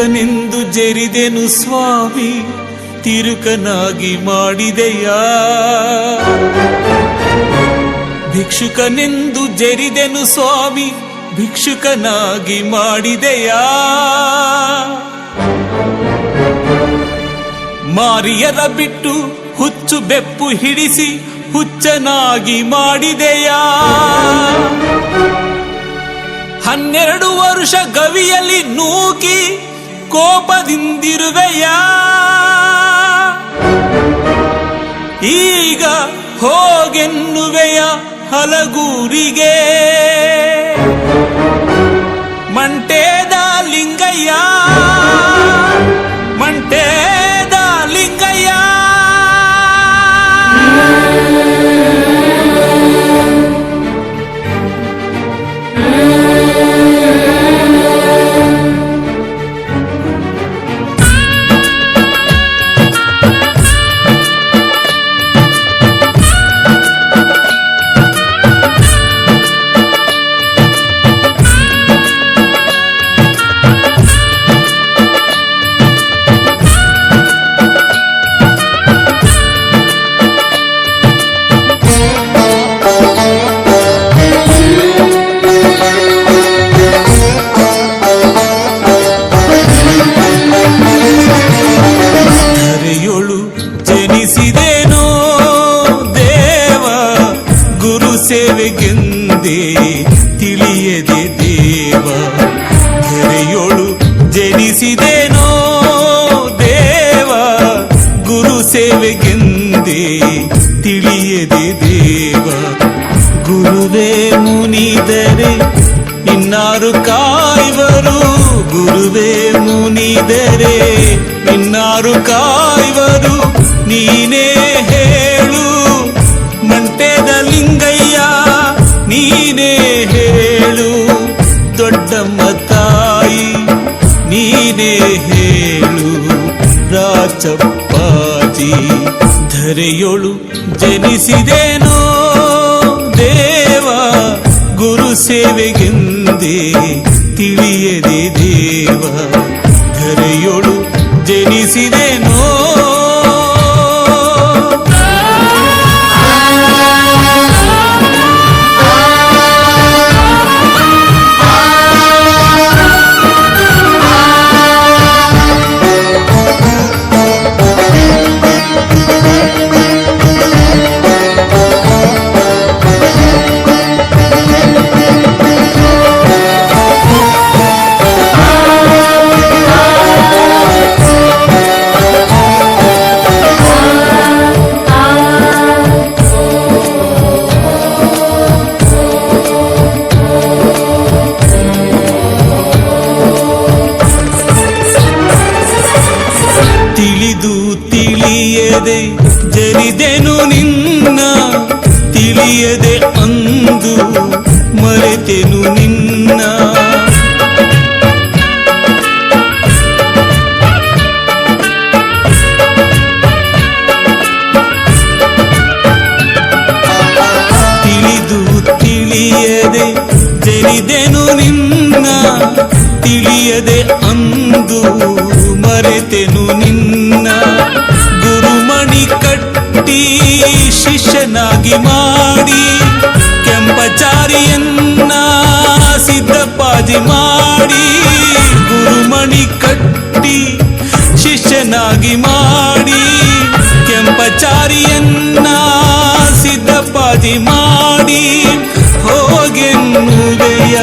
ಭಿಕ್ಷುಕನೆಂದು ಜರಿದೆನು ಸ್ವಾಮಿ, ತಿರುಕನಾಗಿ ಮಾಡಿದೆಯಾ? ಭಿಕ್ಷುಕನೆಂದು ಜರಿದೆನು ಸ್ವಾಮಿ, ಭಿಕ್ಷುಕನಾಗಿ ಮಾಡಿದೆಯಾ? ಮಾರಿಯರ ಬಿಟ್ಟು ಹುಚ್ಚು ಬೆಪ್ಪು ಹಿಡಿಸಿ ಹುಚ್ಚನಾಗಿ ಮಾಡಿದೆಯಾ? ಹನ್ನೆರಡು ವರ್ಷ ಗವಿಯಲ್ಲಿ ನೂಕಿ ಕೋಪದಿಂದಿರುವೆಯಾ? ಈಗ ಹೋಗೆನ್ನುವೆಯ ಹಲಗೂರಿಗೆ? ತಿಳಿಯದೆ ದೇವ ಧರೆಯೊಳು ಜನಿಸಿದೆನೋ ದೇವ, ಗುರು ಸೇವೆಗೆಂದೇ ತಿಳಿಯದೆ ದೇವ. ಗುರುವೇ ಮುನಿದರೆ, ಇನ್ನಾರು ಕಾಯ್ವರು. ಗುರುವೇ ಮುನಿದರೆ, ಇನ್ನಾರು ಕಾಯ್ವರು. ನೀನೇ ಹೇಳು. ನೀನೇ ಹೇಳು. ರಾಚಪ್ಪಾಜಿ ಧರೆಯೊಳು ಜನಿಸಿದೇನೋ? ದೇವ ಗುರು ಸೇವೆಗೆಂದೇ ತಿಳಿಯದೆ ದೇವ ಧರೆಯೊಳು ಜನಿಸಿದೇನೋ? ತಿಳಿಯದೆ ಜರಿದೆನು ನಿನ್ನ ತಿಳಿಯದೆ ಅಂದು ಮರೆತೆನು ನಿನ್ನ ಶಿಷ್ಯನಾಗಿ ಮಾಡಿ ಕೆಂಪಚಾರಿಯನ್ನ ಸಿದ್ಧಪಾದಿ ಮಾಡಿ ಗುರುಮಣಿ ಕಟ್ಟಿ ಶಿಷ್ಯನಾಗಿ ಮಾಡಿ ಕೆಂಪಚಾರಿಯನ್ನ ಸಿದ್ಧಪಾದಿ ಮಾಡಿ ಹೋಗೆನ್ನುವೆಯ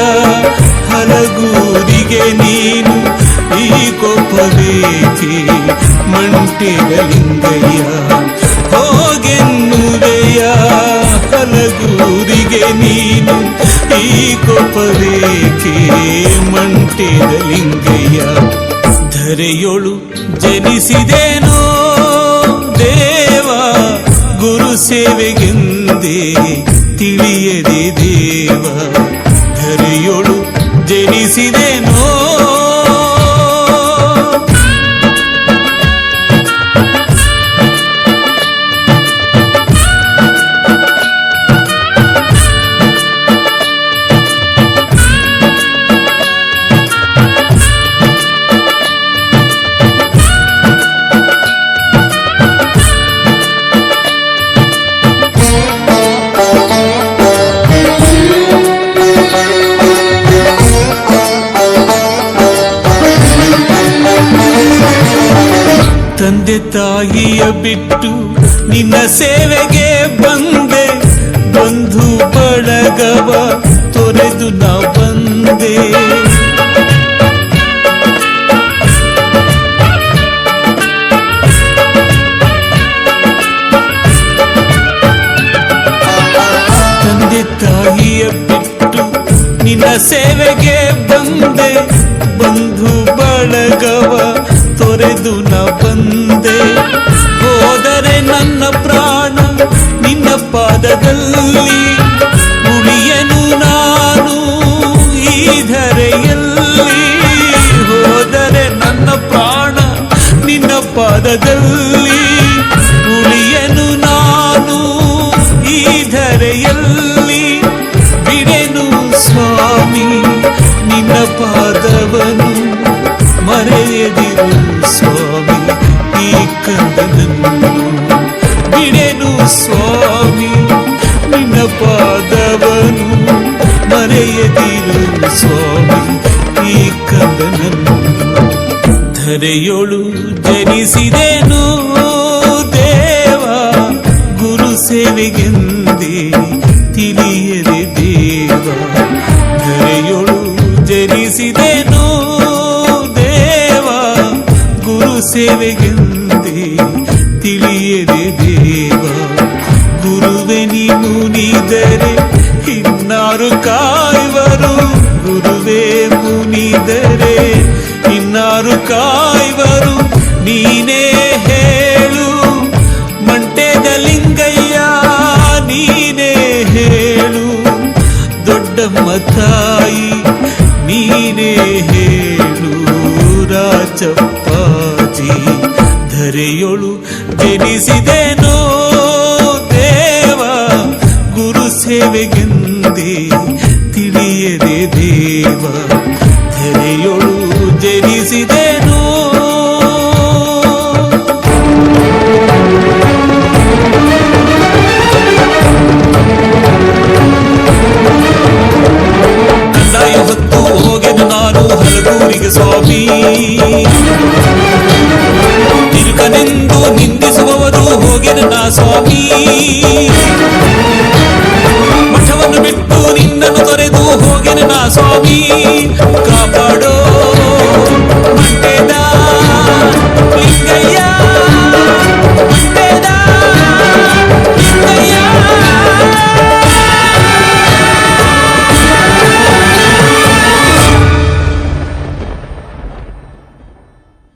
ಹಲಗೂರಿಗೆ ನೀನು ಈ ಕೊಪ್ಪಬೇಕೆ ಮಂಟೆಗಲಿಂಗಯ್ಯ? ಈ ಮಂಟಿದ ಲಿಂಗಯ್ಯ ಧರೆಯೊಳು ಜನಿಸಿದೇನೋ ದೇವ ಗುರು ಸೇವೆಗೆಂದೇ ತಿಳಿಯದೆ ದೇವ ಧರೆಯೊಳು ಜನಿಸಿದೇನೋ ತಂದೆ ತಾಯಿಯ ಬಿಟ್ಟು ನಿನ್ನ ಸೇವೆಗೆ ಬಂದೆ. ಬಂಧು ಬಳಗವ ತೊರೆದು ನಾ ಬಂದೆ. ತಂದೆ ತಾಯಿಯ ಬಿಟ್ಟು ನಿನ್ನ ಸೇವೆಗೆ ಬಂದೆ. ಬಂಧು ಬಳಗವ ತೊರೆದು ನ ಬಂದೆ. ಹೋದರೆ ನನ್ನ ಪ್ರಾಣ ನಿನ್ನ ಪಾದದಲ್ಲಿ. ಉಳಿಯನು ನಾನು ಈ ಧರೆಯಲ್ಲಿ. ಹೋದರೆ ನನ್ನ ಪ್ರಾಣ ನಿನ್ನ ಪಾದದಲ್ಲಿ. ಉಳಿಯನು ನಾನು ಈ ಧರೆಯಲ್ಲಿ. ಬಿಡೆನು ಸ್ವಾಮಿ, ನಿನ್ನ ಪಾದವನು ಮರೆಯದಿರು. ಮರೆಯದಿರು ಸ್ವಾಮಿ ಈ ಕದನನ್ನು ಧರೆಯೊಳು ಜನಿಸಿದೆನು. ದೇವ, ಗುರು ಸೇವೆಗೆಂದೇ ತಿಳಿಯದೆ ದೇವ, ಧರೆಯೊಳು ಜನಿಸಿದೆನು. ದೇವ, ಗುರು ಸೇವೆಗೆಂದೇ ಕಾಯುವರು, ನೀನೇ ಹೇಳು. ಮಂಟೆದ ಲಿಂಗಯ್ಯ, ನೀನೇ ಹೇಳು. ದೊಡ್ಡಮ್ಮ ತಾಯಿ, ನೀನೇ ಹೇಳು. ರಾಜಪ್ಪಾಜಿ ಧರೆಯೊಳು ಜನಿಸಿದೆನೋ ದೇವ. ಗುರು ಸೇವೆಗೆಂದೇ ತಿಳಿಯದೆ ದೇವ. ತಿರುಕನೆಂದು ನಿಂದಿಸುವವರು ಹೋಗೆನು ಸ್ವಾಮಿ. ಮಠವನ್ನು ಬಿಟ್ಟು ನಿನ್ನನ್ನು ತೊರೆದು ಹೋಗೆನು ಸ್ವಾಮಿ. ಕಾಪ